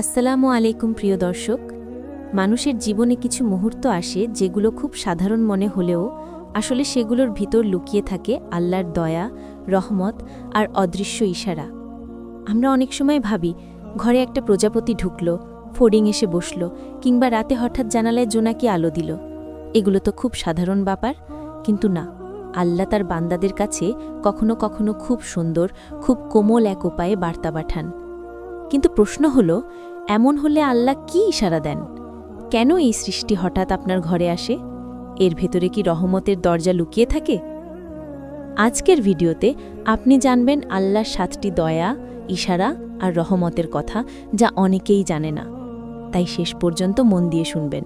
আসসালামু আলাইকুম, প্রিয় দর্শক। মানুষের জীবনে কিছু মুহূর্ত আসে যেগুলো খুব সাধারণ মনে হলেও আসলে সেগুলোর ভিতর লুকিয়ে থাকে আল্লাহর দয়া, রহমত আর অদৃশ্য ইশারা। আমরা অনেক সময় ভাবি, ঘরে একটা প্রজাপতি ঢুকলো, ফড়িং এসে বসল, কিংবা রাতে হঠাৎ জানালায় জোনাকি আলো দিল। এগুলো তো খুব সাধারণ ব্যাপার, কিন্তু না, আল্লাহ তার বান্দাদের কাছে কখনো কখনো খুব সুন্দর, খুব কোমল এক উপায়ে বার্তা পাঠান। কিন্তু প্রশ্ন হল, এমন হলে আল্লাহ কি ইশারা দেন? কেন এই সৃষ্টি হঠাৎ আপনার ঘরে আসে? এর ভেতরে কি রহমতের দরজা লুকিয়ে থাকে? আজকের ভিডিওতে আপনি জানবেন আল্লাহর সাতটি দয়া, ইশারা আর রহমতের কথা যা অনেকেই জানে না। তাই শেষ পর্যন্ত মন দিয়ে শুনবেন।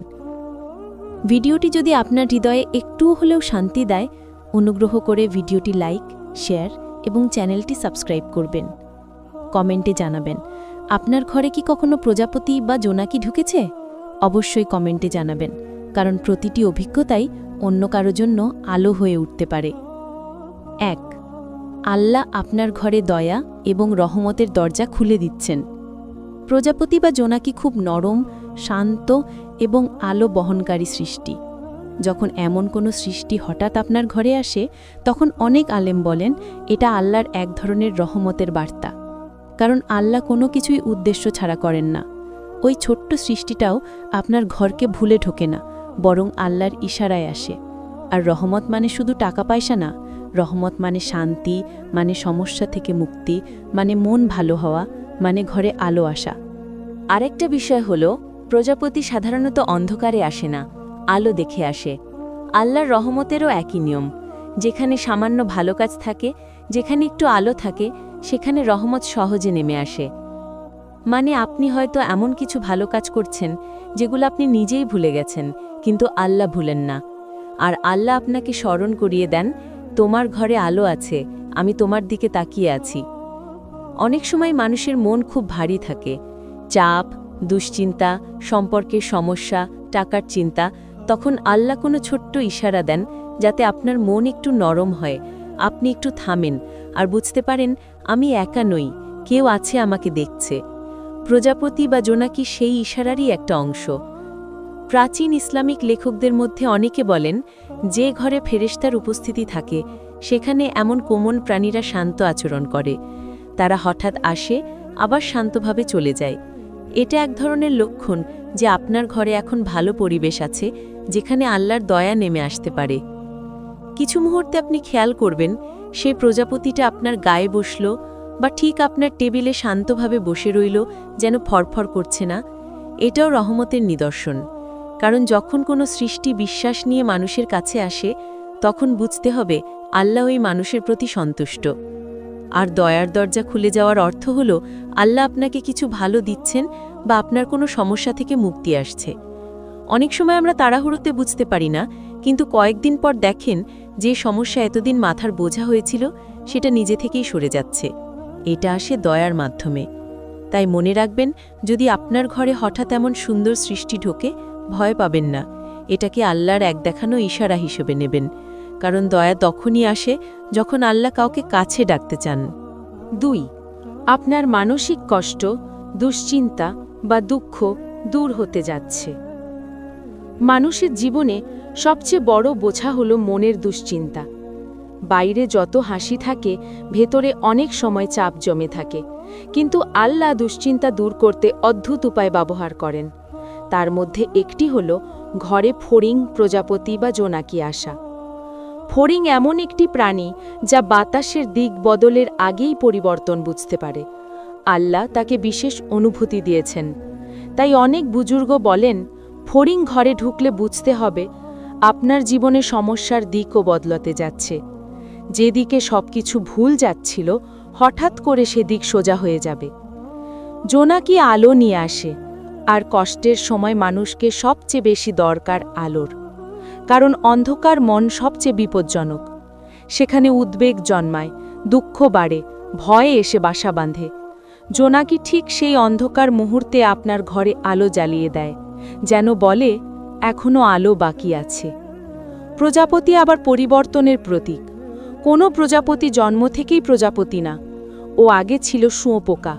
ভিডিওটি যদি আপনার হৃদয়ে একটুও হলেও শান্তি দেয়, অনুগ্রহ করে ভিডিওটি লাইক, শেয়ার এবং চ্যানেলটি সাবস্ক্রাইব করবেন। কমেন্টে জানাবেন আপনার ঘরে কি কখনো প্রজাপতি বা জোনাকি ঢুকেছে? অবশ্যই কমেন্টে জানাবেন, কারণ প্রতিটি অভিজ্ঞতাই অন্য কারও জন্য আলো হয়ে উঠতে পারে। এক, আল্লাহ আপনার ঘরে দয়া এবং রহমতের দরজা খুলে দিচ্ছেন। প্রজাপতি বা জোনাকি খুব নরম, শান্ত এবং আলো বহনকারী সৃষ্টি। যখন এমন কোনো সৃষ্টি হঠাৎ আপনার ঘরে আসে, তখন অনেক আলেম বলেন, এটা আল্লাহর এক ধরনের রহমতের বার্তা। কারণ আল্লাহ কোনো কিছুই উদ্দেশ্য ছাড়া করেন না। ওই ছোট্ট সৃষ্টিটাও আপনার ঘরকে ভুলে ঢোকে না, বরং আল্লাহর ইশারায় আসে। আর রহমত মানে শুধু টাকা পয়সা না, রহমত মানে শান্তি মানে সমস্যা থেকে মুক্তি মানে মন ভালো হওয়া মানে ঘরে আলো আসা। আরেকটা বিষয় হল, প্রজাপতি সাধারণত অন্ধকারে আসে না, আলো দেখে আসে। আল্লাহর রহমতেরও একই নিয়ম, যেখানে সামান্য ভালো কাজ থাকে, যেখানে একটু আলো থাকে সেখানে রহমত সহজে নেমে আসে। মানে আপনি হয়তো এমন কিছু ভালো কাজ করছেন, যেগুলো আপনি নিজেই ভুলে গেছেন, কিন্তু আল্লাহ ভুলেন না। আর আল্লাহ আপনাকে স্মরণ করিয়ে দেন, তোমার ঘরে আলো আছে, আমি তোমার দিকে তাকিয়ে আছি। অনেক সময় মানুষের মন খুব ভারী থাকে। চাপ, দুশ্চিন্তা, সম্পর্কের সমস্যা, টাকার চিন্তা, তখন আল্লাহ কোনো ছোট্ট ইশারা দেন, যাতে আপনার মন একটু নরম হয়। আপনি একটু থামেন, আর বুঝতে পারেন আমি একা নই, কেউ আছে আমাকে দেখছে। প্রজাপতি বা জোনাকি সেই ইশারারই একটা অংশ। প্রাচীন ইসলামিক লেখকদের মধ্যে অনেকে বলেন, যে ঘরে ফেরেশতার উপস্থিতি থাকে, সেখানে এমন কোমল প্রাণীরা শান্ত আচরণ করে। তারা হঠাৎ আসে, আবার শান্তভাবে চলে যায়। এটা এক ধরনের লক্ষণ যে আপনার ঘরে এখন ভালো পরিবেশ আছে, যেখানে আল্লাহর দয়া নেমে আসতে পারে। কিছু মুহূর্তে আপনি খেয়াল করবেন সেই প্রজাপতিটা আপনার গায়ে বসল বা ঠিক আপনার টেবিলে শান্তভাবে বসে রইল যেন ফরফর করছে না, এটাও রহমতের নিদর্শন। কারণ যখন কোনো সৃষ্টি বিশ্বাস নিয়ে মানুষের কাছে আসে, তখন বুঝতে হবে আল্লাহ ওই মানুষের প্রতি সন্তুষ্ট। আর দয়ার দরজা খুলে যাওয়ার অর্থ হল, আল্লাহ আপনাকে কিছু ভালো দিচ্ছেন বা আপনার কোনো সমস্যা থেকে মুক্তি আসছে। অনেক সময় আমরা তাড়াহুড়োতে বুঝতে পারি না, কিন্তু কয়েকদিন পর দেখেন যে সমস্যা এতদিন মাথার বোঝা হয়েছিল, সেটা নিজে থেকেই সরে যাচ্ছে। এটা আসে দয়ার মাধ্যমে। তাই মনে রাখবেন, যদি আপনার ঘরে হঠাৎ এমন সুন্দর সৃষ্টি ঢোকে, ভয় পাবেন না। এটাকে আল্লাহর এক দেখানো ইশারা হিসেবে নেবেন। কারণ দয়া তখনই আসে যখন আল্লাহ কাউকে কাছে ডাকতে চান। দুই, আপনার মানসিক কষ্ট, দুশ্চিন্তা বা দুঃখ দূর হতে যাচ্ছে। মানুষের জীবনে সবচেয়ে বড় বোঝা হলো মনের দুশ্চিন্তা। বাইরে যত হাসি থাকে, ভেতরে অনেক সময় চাপ জমে থাকে। কিন্তু আল্লাহ দুশ্চিন্তা দূর করতে অদ্ভুত উপায় ব্যবহার করেন। তার মধ্যে একটি হল ঘরে ফড়িং, প্রজাপতি বা জোনাকি আসা। ফড়িং এমন একটি প্রাণী যা বাতাসের দিক বদলের আগেই পরিবর্তন বুঝতে পারে। আল্লাহ তাকে বিশেষ অনুভূতি দিয়েছেন। তাই অনেক বুজুর্গ বলেন ফড়িং ঘরে ঢুকলে বুঝতে হবে, আপনার জীবনে সমস্যার দিকও বদলাতে যাচ্ছে। যেদিকে সবকিছু ভুল যাচ্ছিল, হঠাৎ করে সেদিক সোজা হয়ে যাবে। জোনাকি আলো নিয়ে আসে, আর কষ্টের সময় মানুষকে সবচেয়ে বেশি দরকার আলোর। কারণ অন্ধকার মন সবচেয়ে বিপজ্জনক। সেখানে উদ্বেগ জন্মায়, দুঃখ বাড়ে, ভয়ে এসে বাসা বাঁধে। জোনাকি ঠিক সেই অন্ধকার মুহূর্তে আপনার ঘরে আলো জ্বালিয়ে দেয়। যেন বলে এখনও আলো বাকি আছে। প্রজাপতি আবার পরিবর্তনের প্রতীক। কোনো প্রজাপতি জন্ম থেকেই প্রজাপতি না। ও আগে ছিল শুঁয়োপোকা।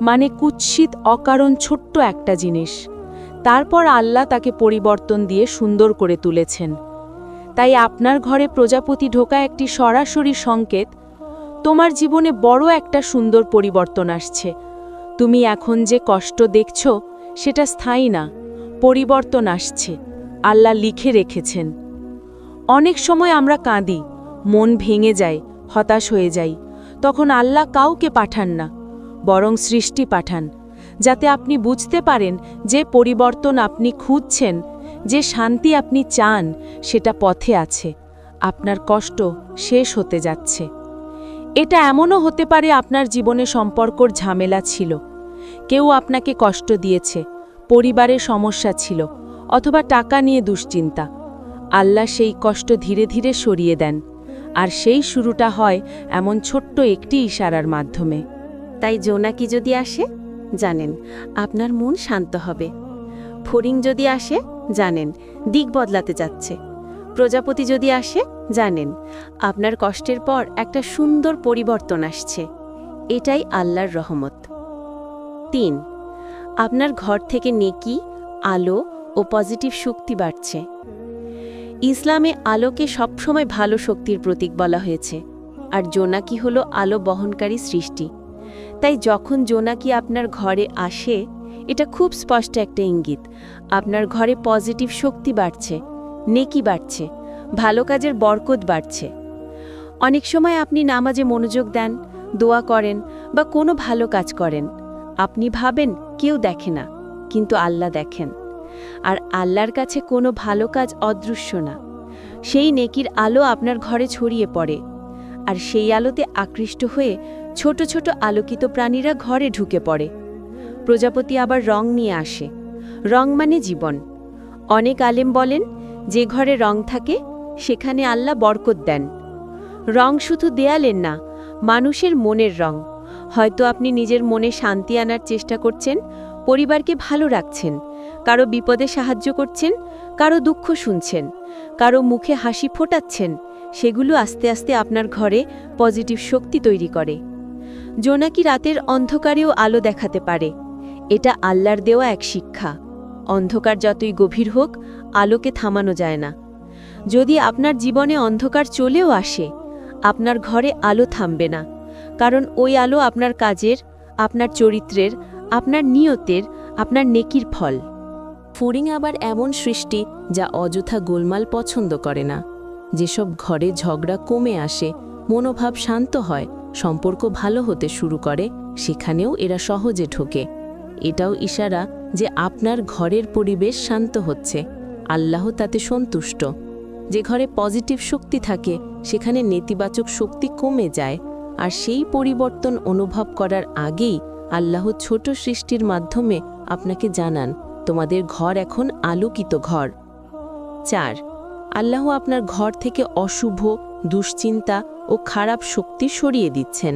মানে কুৎসিত, অকারণ, ছোট্ট একটা জিনিস। তারপর আল্লাহ তাকে পরিবর্তন দিয়ে সুন্দর করে তুলেছেন। তাই আপনার ঘরে প্রজাপতি ঢোকা একটি সরাসরি সংকেত, তোমার জীবনে বড় একটা সুন্দর পরিবর্তন আসছে। তুমি এখন যে কষ্ট দেখছ, সেটা স্থায়ী না। পরিবর্তন আসছে। আল্লাহ লিখে রেখেছেন। অনেক সময় আমরা কাঁদি, মন ভেঙে যায়, হতাশ হয়ে যাই। তখন আল্লাহ কাউকে পাঠান না, বরং সৃষ্টি পাঠান, যাতে আপনি বুঝতে পারেন যে পরিবর্তন আপনি খুঁজছেন, যে শান্তি আপনি চান, সেটা পথে আছে। আপনার কষ্ট শেষ হতে যাচ্ছে। এটা এমনও হতে পারে আপনার জীবনে সম্পর্কর ঝামেলা ছিল। কেউ আপনাকে কষ্ট দিয়েছে পরিবারের সমস্যা ছিল অথবা টাকা নিয়ে দুশ্চিন্তা। আল্লাহ সেই কষ্ট ধীরে ধীরে সরিয়ে দেন, আর সেই শুরুটা হয় এমন ছোট্ট একটি ইশারার মাধ্যমে। তাই জোনাকি যদি আসে? জানেন, আপনার মন শান্ত হবে। ফড়িং যদি আসে? জানেন, দিক বদলাতে যাচ্ছে। প্রজাপতি যদি আসে? জানেন, আপনার কষ্টের পর একটা সুন্দর পরিবর্তন আসছে। এটাই আল্লাহর রহমত। তিন আপনার ঘর থেকে নেকি, আলো ও পজিটিভ শক্তি বাড়ছে। ইসলামে আলোকে সবসময় ভালো শক্তির প্রতীক বলা হয়েছে, আর জোনাকি হলো আলো বহনকারী সৃষ্টি। তাই যখন জোনাকি আপনার ঘরে আসে, এটা খুব স্পষ্ট একটা ইঙ্গিত। আপনার ঘরে পজিটিভ শক্তি বাড়ছে, নেকি বাড়ছে, ভালো কাজের বরকত বাড়ছে। অনেক সময় আপনি নামাজে মনোযোগ দেন, দোয়া করেন বা কোনো ভালো কাজ করেন। আপনি ভাবেন কেউ দেখে না, কিন্তু আল্লাহ দেখেন। আর আল্লাহর কাছে কোনো ভালো কাজ অদৃশ্য না। সেই নেকির আলো আপনার ঘরে ছড়িয়ে পড়ে, আর সেই আলোতে আকৃষ্ট হয়ে ছোট ছোট আলোকিত প্রাণীরা ঘরে ঢুকে পড়ে। প্রজাপতি আবার রং নিয়ে আসে। রং মানে জীবন। অনেক আলেম বলেন, যে ঘরে রং থাকে, সেখানে আল্লাহ বরকত দেন। রং শুধু দেয়ালের না, মানুষের মনের রং। হয়তো আপনি নিজের মনে শান্তি আনার চেষ্টা করছেন, পরিবারকে ভালো রাখছেন, কারও বিপদে সাহায্য করছেন, কারও দুঃখ শুনছেন, কারও মুখে হাসি ফোটাচ্ছেন, সেগুলো আস্তে আস্তে আপনার ঘরে পজিটিভ শক্তি তৈরি করে। জোনাকি রাতের অন্ধকারেও আলো দেখাতে পারে। এটা আল্লাহর দেওয়া এক শিক্ষা। অন্ধকার যতই গভীর হোক, আলোকে থামানো যায় না। যদি আপনার জীবনে অন্ধকার চলেও আসে, আপনার ঘরে আলো থামবে না। কারণ ওই আলো আপনার কাজের, আপনার চরিত্রের, আপনার নিয়তের, আপনার নেকির ফল। ফড়িং আবার এমন সৃষ্টি যা অযথা গোলমাল পছন্দ করে না। যেসব ঘরে ঝগড়া কমে আসে, মনোভাব শান্ত হয়, সম্পর্ক ভালো হতে শুরু করে, সেখানেও এরা সহজে ঢোকে। এটাও ইশারা যে আপনার ঘরের পরিবেশ শান্ত হচ্ছে, আল্লাহ তাতে সন্তুষ্ট। যে ঘরে পজিটিভ শক্তি থাকে, সেখানে নেতিবাচক শক্তি কমে যায় আর সেই পরিবর্তন অনুভব করার আগেই আল্লাহ ছোট সৃষ্টির মাধ্যমে আপনাকে জানান, তোমাদের ঘর এখন আলোকিত ঘর। চার, আল্লাহ আপনার ঘর থেকে অশুভ, দুশ্চিন্তা ও খারাপ শক্তি সরিয়ে দিচ্ছেন।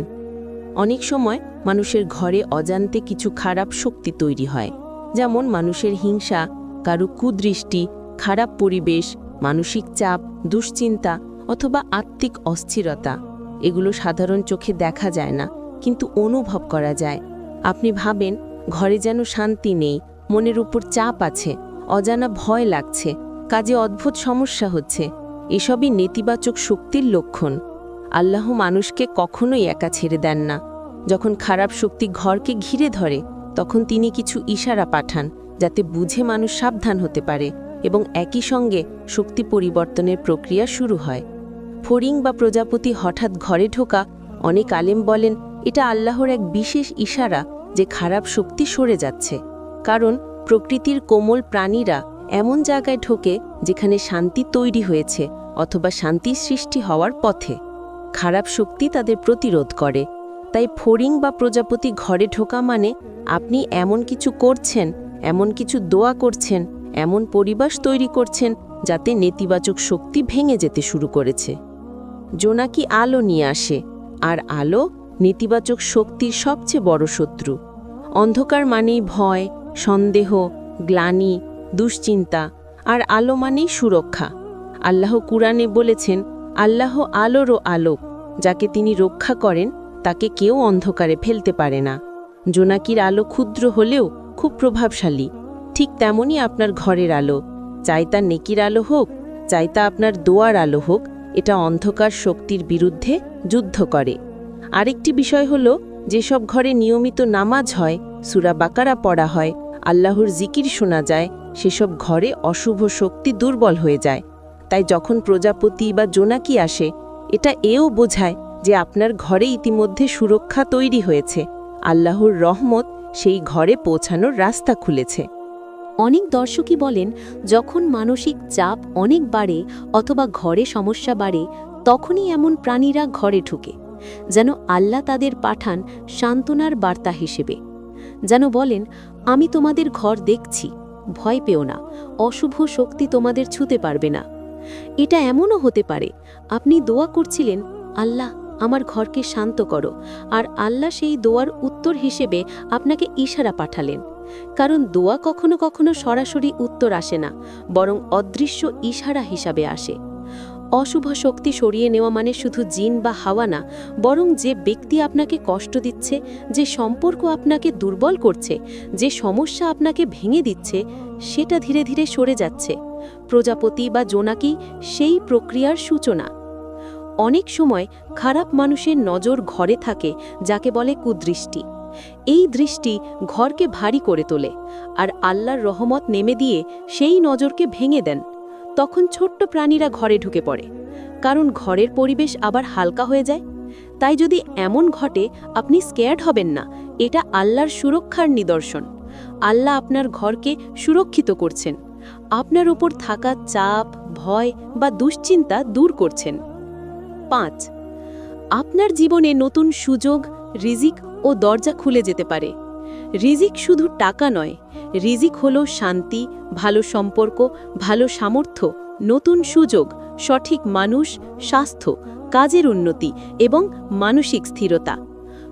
অনেক সময় মানুষের ঘরে অজান্তে কিছু খারাপ শক্তি তৈরি হয়, যেমন মানুষের হিংসা, কারও কুদৃষ্টি, খারাপ পরিবেশ, মানসিক চাপ, দুশ্চিন্তা অথবা আত্মিক অস্থিরতা। এগুলো সাধারণ চোখে দেখা যায় না, কিন্তু অনুভব করা যায়। আপনি ভাবেন, ঘরে যেন শান্তি নেই, মনের উপর চাপ আছে, অজানা ভয় লাগছে, কাজে অদ্ভুত সমস্যা হচ্ছে। এসবই নেতিবাচক শক্তির লক্ষণ। আল্লাহ মানুষকে কখনোই একা ছেড়ে দেন না। যখন খারাপ শক্তি ঘরকে ঘিরে ধরে, তখন তিনি কিছু ইশারা পাঠান, যাতে বুঝে মানুষ সাবধান হতে পারে এবং একই সঙ্গে শক্তি পরিবর্তনের প্রক্রিয়া শুরু হয়। ফড়িং বা প্রজাপতি হঠাৎ ঘরে ঢোকা, অনেক আলেম বলেন, এটা আল্লাহর এক বিশেষ ইশারা যে খারাপ শক্তি সরে যাচ্ছে। কারণ প্রকৃতির কোমল প্রাণীরা এমন জায়গায় ঢোকে যেখানে শান্তি তৈরি হয়েছে অথবা শান্তি সৃষ্টি হওয়ার পথে। খারাপ শক্তি তাদের প্রতিরোধ করে। তাই ফড়িং বা প্রজাপতি ঘরে ঢোকা মানে আপনি এমন কিছু করছেন, এমন কিছু দোয়া করছেন, এমন পরিবেশ তৈরি করছেন যাতে নেতিবাচক শক্তি ভেঙে যেতে শুরু করেছে। জোনাকি আলো নিয়ে আসে, আর আলো নেতিবাচক শক্তির সবচেয়ে বড় শত্রু। অন্ধকার মানেই ভয়, সন্দেহ, গ্লানি, দুশ্চিন্তা, আর আলো মানেই সুরক্ষা। আল্লাহ কুরআনে বলেছেন, আল্লাহ আলোরও আলোক, যাকে তিনি রক্ষা করেন, তাকে কেউ অন্ধকারে ফেলতে পারে না। জোনাকির আলো ক্ষুদ্র হলেও খুব প্রভাবশালী। ঠিক তেমনই আপনার ঘরের আলো। চাই তা নেকির আলো হোক, চাই তা আপনার দোয়ার আলো হোক এটা অন্ধকার শক্তির বিরুদ্ধে যুদ্ধ করে। আরেকটি বিষয় হলো, যেসব ঘরে নিয়মিত নামাজ হয়, সুরা বাকারা পড়া হয়, আল্লাহর জিকির শোনা যায়, সেসব ঘরে অশুভ শক্তি দুর্বল হয়ে যায়। তাই যখন প্রজাপতি বা জোনাকি আসে, এটা এও বোঝায় যে আপনার ঘরে ইতিমধ্যে সুরক্ষা তৈরি হয়েছে। আল্লাহর রহমত সেই ঘরে পৌঁছানোর রাস্তা খুলেছে। অনেক দর্শকই বলেন, যখন মানসিক চাপ অনেক বাড়ে অথবা ঘরে সমস্যা বাড়ে, তখনই এমন প্রাণীরা ঘরে ঢুকে, যেন আল্লাহ তাদের পাঠান সান্ত্বনার বার্তা হিসেবে। যেন বলেন, আমি তোমাদের ঘর দেখছি, ভয় পেও না, অশুভ শক্তি তোমাদের ছুতে পারবে না। এটা এমনও হতে পারে, আপনি দোয়া করছিলেন, আল্লাহ, আমার ঘরকে শান্ত করো। আর আল্লাহ সেই দোয়ার উত্তর হিসেবে আপনাকে ইশারা পাঠালেন। কারণ দোয়া কখনো কখনো সরাসরি উত্তর আসে না, বরং অদৃশ্য ইশারা হিসাবে আসে। অশুভ শক্তি সরিয়ে নেওয়া মানে শুধু জিন বা হাওয়া না, বরং যে ব্যক্তি আপনাকে কষ্ট দিচ্ছে, যে সম্পর্ক আপনাকে দুর্বল করছে, যে সমস্যা আপনাকে ভেঙে দিচ্ছে, সেটা ধীরে ধীরে সরে যাচ্ছে। প্রজাপতি বা জোনাকি সেই প্রক্রিয়ার সূচনা। অনেক সময় খারাপ মানুষের নজর ঘরে থাকে, যাকে বলে কুদৃষ্টি। এই দৃষ্টি ঘরকে ভারী করে তোলে আর আল্লাহর রহমত নেমে দিয়ে সেই নজরকে ভেঙে দেন। তখন ছোট্ট প্রাণীরা ঘরে ঢুকে পড়ে। কারণ ঘরের পরিবেশ আবার হালকা হয়ে যায়। তাই যদি এমন ঘটে, আপনি স্কেয়ার্ড হবেন না। এটা আল্লাহর সুরক্ষার নিদর্শন। আল্লাহ আপনার ঘরকে সুরক্ষিত করছেন। আপনার উপর থাকা চাপ, ভয় বা দুশ্চিন্তা দূর করছেন। পাঁচ, আপনার জীবনে নতুন সুযোগ, রিজিক ও দরজা খুলে যেতে পারে। রিজিক শুধু টাকা নয়, রিজিক হলো শান্তি, ভালো সম্পর্ক, ভালো সামর্থ্য, নতুন সুযোগ, সঠিক মানুষ, স্বাস্থ্য, কাজের উন্নতি এবং মানসিক স্থিরতা।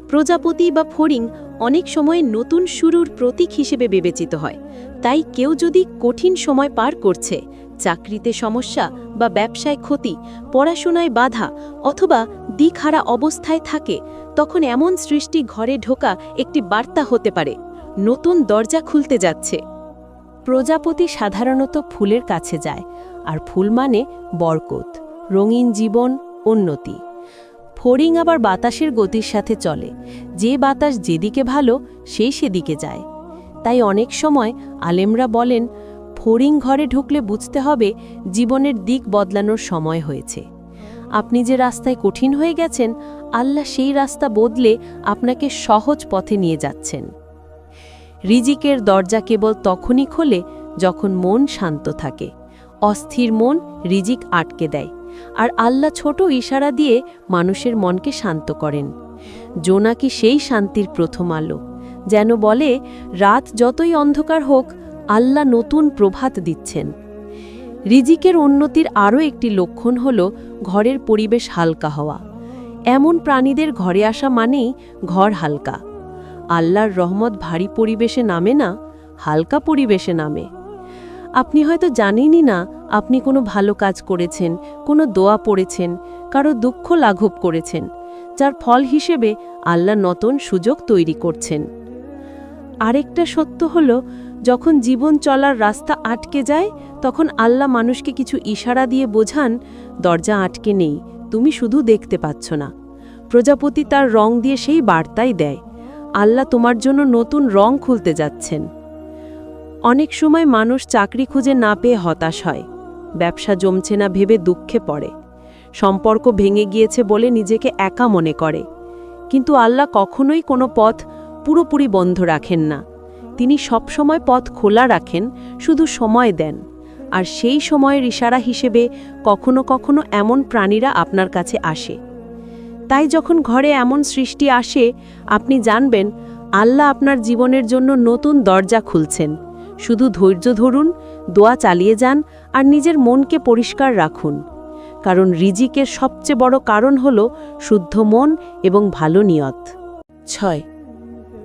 প্রজাপতি বা ফড়িং অনেক সময় নতুন শুরুর প্রতীক হিসেবে বিবেচিত হয়, তাই কেউ যদি কঠিন সময় পার করছে চাকরিতে সমস্যা বা ব্যবসায় ক্ষতি, পড়াশোনায় বাধা অথবা দিকহারা অবস্থায় থাকে, তখন এমন সৃষ্টি ঘরে ঢোকা একটি বার্তা হতে পারে, নতুন দরজা খুলতে যাচ্ছে। প্রজাপতি সাধারণত ফুলের কাছে যায়, আর ফুল মানে বরকত, রঙিন জীবন, উন্নতি। ফড়িং আবার বাতাসের গতির সাথে চলে, যে বাতাস যেদিকে ভালো সেই সেদিকে যায়। তাই অনেক সময় আলেমরা বলেন ফড়িং ঘরে ঢুকলে বুঝতে হবে জীবনের দিক বদলানোর সময় হয়েছে। আপনি যে রাস্তায় কঠিন হয়ে গেছেন, আল্লাহ সেই রাস্তা বদলে আপনাকে সহজ পথে নিয়ে যাচ্ছেন। রিজিকের দরজা কেবল তখনই খোলে যখন মন শান্ত থাকে। অস্থির মন রিজিক আটকে দেয়। আর আল্লাহ ছোট ইশারা দিয়ে মানুষের মনকে শান্ত করেন। জোনাকি সেই শান্তির প্রথম আলো, যেন বলে, রাত যতই অন্ধকার হোক আল্লাহ নতুন প্রভাত দিচ্ছেন। রিজিকের উন্নতির আরও একটি লক্ষণ হল ঘরের পরিবেশ হালকা হওয়া। এমন প্রাণীদের ঘরে আসা মানেই ঘর হালকা। আল্লাহর রহমত ভারী পরিবেশে নামে না, হালকা পরিবেশে নামে। আপনি হয়তো জানেনই না, আপনি কোনো ভালো কাজ করেছেন, কোনো দোয়া পড়েছেন, কারও দুঃখ লাঘব করেছেন, যার ফল হিসেবে আল্লাহ নতুন সুযোগ তৈরি করছেন। আরেকটা সত্য হল যখন জীবন চলার রাস্তা আটকে যায়, তখন আল্লাহ মানুষকে কিছু ইশারা দিয়ে বোঝান, দরজা আটকে নেই, তুমি শুধু দেখতে পাচ্ছ না। প্রজাপতি তার রং দিয়ে সেই বার্তাই দেয়, আল্লাহ তোমার জন্য নতুন রং খুলতে যাচ্ছেন। অনেক সময় মানুষ চাকরি খুঁজে না পেয়ে হতাশ হয়, ব্যবসা জমছে না ভেবে দুঃখে পড়ে, সম্পর্ক ভেঙে গিয়েছে বলে নিজেকে একা মনে করে, কিন্তু আল্লাহ কখনোই কোনো পথ পুরোপুরি বন্ধ রাখেন না। তিনি সবসময় পথ খোলা রাখেন, শুধু সময় দেন। আর সেই সময়ের ইশারা হিসেবে কখনো কখনো এমন প্রাণীরা আপনার কাছে আসে। তাই যখন ঘরে এমন সৃষ্টি আসে, আপনি জানবেন, আল্লাহ আপনার জীবনের জন্য নতুন দরজা খুলছেন। শুধু ধৈর্য ধরুন, দোয়া চালিয়ে যান, আর নিজের মনকে পরিষ্কার রাখুন। কারণ রিজিকের সবচেয়ে বড় কারণ হল শুদ্ধ মন এবং ভালো নিয়ত। ছয়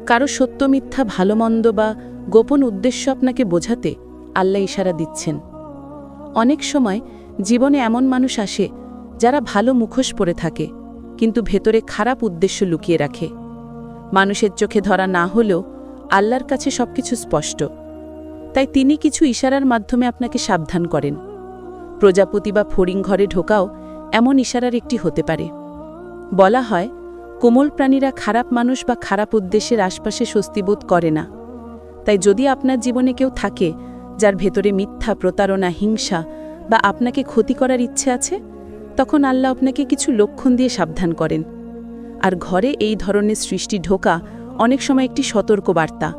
কারও সত্য মিথ্যা, ভালো মন্দ বা গোপন উদ্দেশ্য আপনাকে বোঝাতে আল্লাহ ইশারা দিচ্ছেন। অনেক সময় জীবনে এমন মানুষ আসে যারা ভালো মুখোশ পরে থাকে, কিন্তু ভেতরে খারাপ উদ্দেশ্য লুকিয়ে রাখে। মানুষের চোখে ধরা না হলেও আল্লাহর কাছে সবকিছু স্পষ্ট। তাই তিনি কিছু ইশারার মাধ্যমে আপনাকে সাবধান করেন। প্রজাপতি বা ফড়িং ঘরে ঢোকাও এমন ইশারার একটি হতে পারে। বলা হয় কোমল প্রাণীরা খারাপ মানুষ বা খারাপ উদ্দেশ্যের আশপাশে স্বস্তিবোধ করে না। তাই যদি আপনার জীবনে কেউ থাকে যার ভেতরে মিথ্যা, প্রতারণা, হিংসা বা আপনাকে ক্ষতি করার ইচ্ছে আছে, তখন আল্লাহ আপনাকে কিছু লক্ষণ দিয়ে সাবধান করেন। আর ঘরে এই ধরনের সৃষ্টি ঢোকা অনেক সময় একটি সতর্ক বার্তা।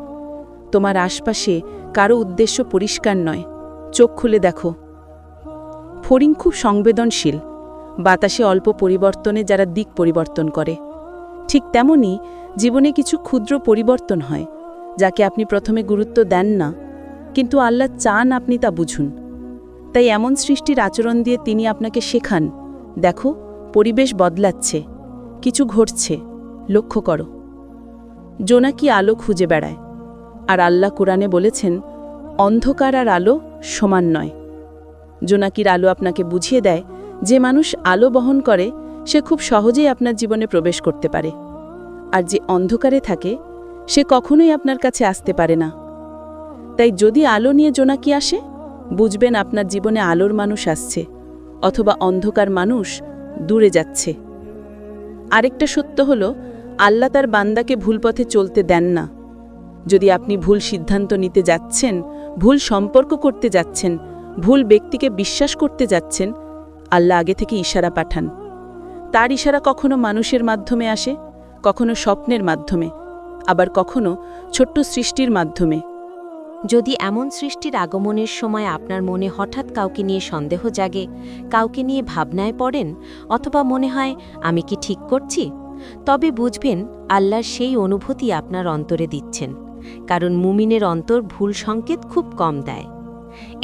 তোমার আশপাশে কারও উদ্দেশ্য পরিষ্কার নয়। চোখ খুলে দেখো। ফড়িং খুব সংবেদনশীল। বাতাসে অল্প পরিবর্তনে যারা দিক পরিবর্তন করে। ঠিক তেমনি জীবনে কিছু ক্ষুদ্র পরিবর্তন হয়, যাকে আপনি প্রথমে গুরুত্ব দেন না, কিন্তু আল্লাহ চান আপনি তা বুঝুন। তাই এমন সৃষ্টির আচরণ দিয়ে তিনি আপনাকে শেখান, দেখো, পরিবেশ বদলাচ্ছে, কিছু ঘটছে, লক্ষ্য করো। জোনাকি আলো খুঁজে বেড়ায়? আর আল্লাহ কোরআনে বলেছেন, অন্ধকার আর আলো সমান নয়। জোনাকির আলো আপনাকে বুঝিয়ে দেয়, যে মানুষ আলো বহন করে সে খুব সহজেই আপনার জীবনে প্রবেশ করতে পারে। আর যে অন্ধকারে থাকে, সে কখনোই আপনার কাছে আসতে পারে না। তাই যদি আলো নিয়ে জোনাকি আসে, বুঝবেন আপনার জীবনে আলোর মানুষ আসছে, অথবা অন্ধকার মানুষ দূরে যাচ্ছে। আরেকটা সত্য হল, আল্লাহ তার বান্দাকে ভুল পথে চলতে দেন না। যদি আপনি ভুল সিদ্ধান্ত নিতে যাচ্ছেন, ভুল সম্পর্ক করতে যাচ্ছেন, ভুল ব্যক্তিকে বিশ্বাস করতে যাচ্ছেন, আল্লাহ আগে থেকে ইশারা পাঠান। তার ইশারা কখনো মানুষের মাধ্যমে আসে, কখনো স্বপ্নের মাধ্যমে, আবার কখনো ছোট্ট সৃষ্টির মাধ্যমে। যদি এমন সৃষ্টির আগমনের সময় আপনার মনে হঠাৎ কাউকে নিয়ে সন্দেহ জাগে, কাউকে নিয়ে ভাবনায় পড়েন, অথবা মনে হয়, আমি কি ঠিক করছি? তবে বুঝবেন আল্লাহর সেই অনুভূতি আপনার অন্তরে দিচ্ছেন, কারণ মুমিনের অন্তর ভুল সংকেত খুব কম দেয়।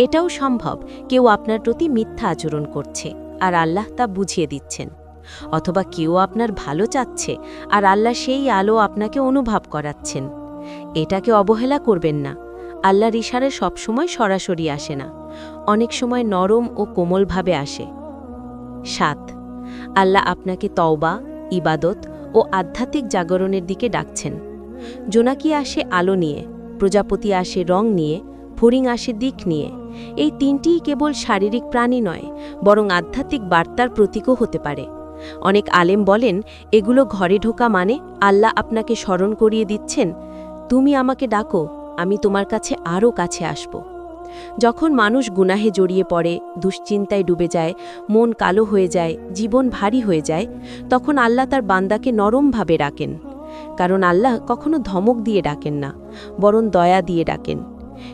এটাও সম্ভব, কেউ আপনার প্রতি মিথ্যা আচরণ করছে, আর আল্লাহ তা বুঝিয়ে দিচ্ছেন। অথবা কেউ আপনার ভালো চাচ্ছে আর আল্লাহ সেই আলো আপনাকে অনুভব করাচ্ছেন। এটাকে অবহেলা করবেন না। আল্লাহর ইশারে সবসময় সরাসরি আসে না। অনেক সময় নরম ও কোমলভাবে আসে। সাত, আল্লাহ আপনাকে তওবা, ইবাদত ও আধ্যাত্মিক জাগরণের দিকে ডাকছেন। জোনাকি আসে আলো নিয়ে, প্রজাপতি আসে রং নিয়ে, ফড়িং আসে দিক নিয়ে। এই তিনটিই কেবল শারীরিক প্রাণী নয়, বরং আধ্যাত্মিক বার্তার প্রতীকও হতে পারে। অনেক আলেম বলেন, এগুলো ঘরে ঢোকা মানে আল্লাহ আপনাকে স্মরণ করিয়ে দিচ্ছেন, তুমি আমাকে ডাকো, আমি তোমার কাছে আরও কাছে আসব। যখন মানুষ গুনাহে জড়িয়ে পড়ে, দুশ্চিন্তায় ডুবে যায়, মন কালো হয়ে যায়, জীবন ভারী হয়ে যায়, তখন আল্লাহ তার বান্দাকে নরমভাবে ডাকেন। কারণ আল্লাহ কখনো ধমক দিয়ে ডাকেন না, বরং দয়া দিয়ে ডাকেন।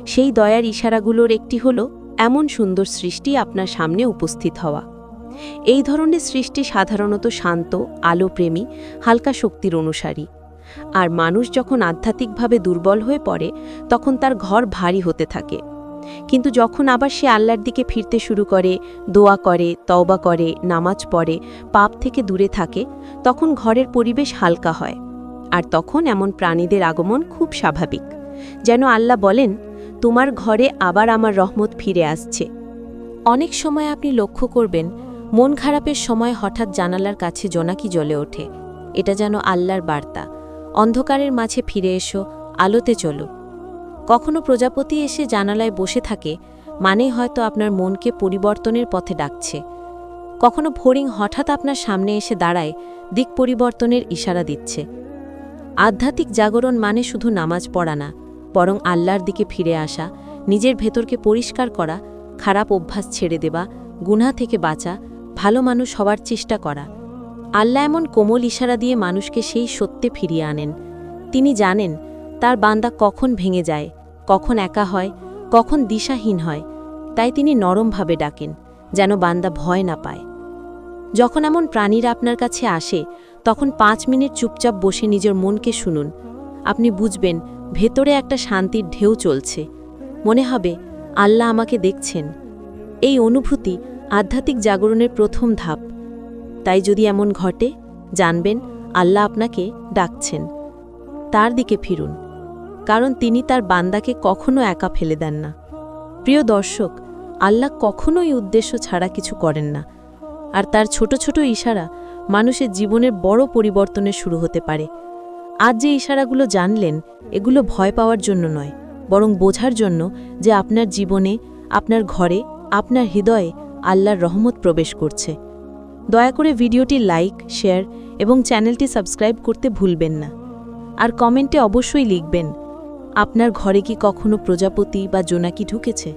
সেই দয়ার ইশারাগুলোর একটি হল, এমন সুন্দর সৃষ্টি আপনার সামনে উপস্থিত হওয়া। এই ধরনের সৃষ্টি সাধারণত শান্ত, আলোপ্রেমী, হালকা শক্তির অনুসারী। আর মানুষ যখন আধ্যাত্মিকভাবে দুর্বল হয়ে পড়ে, তখন তার ঘর ভারী হতে থাকে। কিন্তু যখন আবার সে আল্লাহর দিকে ফিরতে শুরু করে, দোয়া করে, তওবা করে, নামাজ পড়ে, পাপ থেকে দূরে থাকে, তখন ঘরের পরিবেশ হালকা হয়। আর তখন এমন প্রাণীদের আগমন খুব স্বাভাবিক। যেন আল্লাহ বলেন, তোমার ঘরে আবার আমার রহমত ফিরে আসছে। অনেক সময় আপনি লক্ষ্য করবেন মন খারাপের সময় হঠাৎ জানালার কাছে জোনাকি জ্বলে ওঠে। এটা যেন আল্লাহর বার্তা। অন্ধকারের মাঝে ফিরে এসো, আলোতে চলো। কখনো প্রজাপতি এসে জানালায় বসে থাকে মানে হয়তো আপনার মনকে পরিবর্তনের পথে ডাকছে। কখনো ফড়িং হঠাৎ আপনার সামনে এসে দাঁড়ায়, দিক পরিবর্তনের ইশারা দিচ্ছে। আধ্যাত্মিক জাগরণ মানে শুধু নামাজ পড়া না, বরং আল্লাহর দিকে ফিরে আসা, নিজের ভেতরকে পরিষ্কার করা, খারাপ অভ্যাস ছেড়ে দেবা গুনা থেকে বাঁচা ভালো মানুষ হওয়ার চেষ্টা করা। আল্লাহ এমন কোমল ইশারা দিয়ে মানুষকে সেই সত্যে ফিরিয়ে আনেন। তিনি জানেন, তার বান্দা কখন ভেঙে যায়, কখন একা হয়, কখন দিশাহীন হয়। তাই তিনি নরমভাবে ডাকেন, যেন বান্দা ভয় না পায়। যখন এমন প্রাণীরা আপনার কাছে আসে, তখন পাঁচ মিনিট চুপচাপ বসে নিজের মনকে শুনুন। আপনি বুঝবেন, ভেতরে একটা শান্তির ঢেউ চলছে। মনে হবে, আল্লাহ আমাকে দেখছেন। এই অনুভূতি আধ্যাত্মিক জাগরণের প্রথম ধাপ। তাই যদি এমন ঘটে, জানবেন আল্লাহ আপনাকে ডাকছেন। তার দিকে ফিরুন, কারণ তিনি তার বান্দাকে কখনো একা ফেলে দেন না। প্রিয় দর্শক, আল্লাহ কখনোই উদ্দেশ্য ছাড়া কিছু করেন না। আর তার ছোট ছোট ইশারা মানুষের জীবনের বড় পরিবর্তনের শুরু হতে পারে। আজ যে ইশারাগুলো জানলেন, এগুলো ভয় পাওয়ার জন্য নয়, বরং বোঝার জন্য যে আপনার জীবনে, আপনার ঘরে, আপনার হৃদয়ে আল্লাহর রহমত প্রবেশ করছে। দয়া করে ভিডিওটি লাইক, শেয়ার এবং চ্যানেলটি সাবস্ক্রাইব করতে ভুলবেন না। আর কমেন্টে অবশ্যই লিখবেন, আপনার ঘরে কি কখনো প্রজাপতি বা জোনাকি ঢুকেছে?